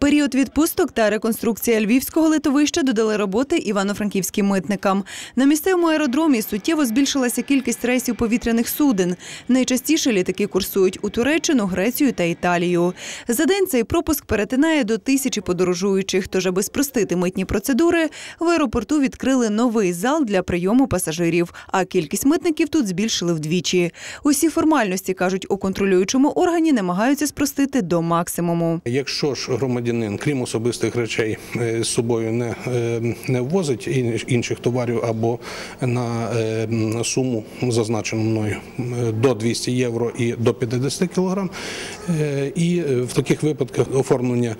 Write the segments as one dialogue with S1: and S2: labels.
S1: Період відпусток та реконструкція львівського литовища додали роботи івано-франківським митникам. На місцевому аеродромі суттєво збільшилася кількість рейсів повітряних суден. Найчастіше літаки курсують у Туреччину, Грецію та Італію. За день цей пропуск перетинає до тисячі подорожуючих. Тож, аби спростити митні процедури, в аеропорту відкрили новий зал для прийому пасажирів. А кількість митників тут збільшили вдвічі. Усі формальності кажуть у контролюючому органі, намагаються спростити до максимуму.
S2: Якщо ж громадянин, крім особистих речей, е, з собою не, е, не ввозить інших товарів або на е, суму, зазначену мною, до 200 євро і до 50 кілограм, і в таких випадках оформлення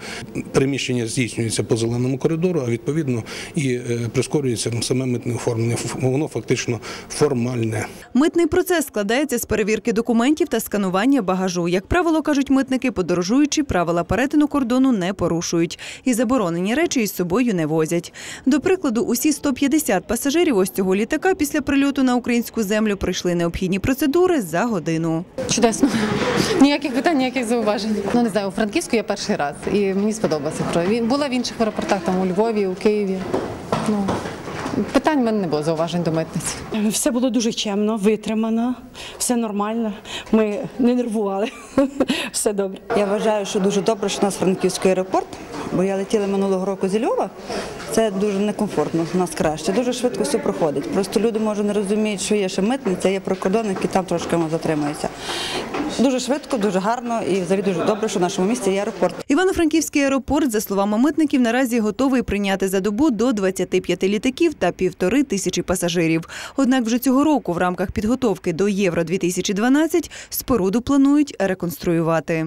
S2: приміщення здійснюється по зеленому коридору, а відповідно і прискорюється саме митне оформлення. Воно фактично формальне.
S1: Митний процес складається з перевірки документів та сканування багажу. Як правило, кажуть митники, подорожуючі правила перетину кордону не порушують і заборонені речі із собою не возять. До прикладу, усі 150 пасажирів ось цього літака після прильоту на українську землю пройшли необхідні процедури за годину.
S3: Чудесно. Ніяких питань, ніяких зауважень. Ну не знаю, у Франківську я перший раз і мені сподобався. Була в інших аеропортах, там у Львові, у Києві. Ну, питань в мене не було зауважень до митниці.
S4: Все було дуже чемно, витримано, все нормально. Ми не нервували. Все добре.
S5: Я вважаю, що дуже добре, що у нас Франківський аеропорт, бо я летіла минулого року з Львова. Це дуже некомфортно, у нас краще. Дуже швидко все проходить. Просто люди може не розуміють, що є ще митниця, є прикордонники, там трошки воно затримується. Дуже швидко, дуже гарно і взагалі дуже добре, що в нашому місті є аеропорт.
S1: Івано-Франківський аеропорт, за словами митників, наразі готовий прийняти за добу до 25 літаків та півтори тисячі пасажирів. Однак вже цього року в рамках підготовки до Євро 2012 споруду планують реконструювати.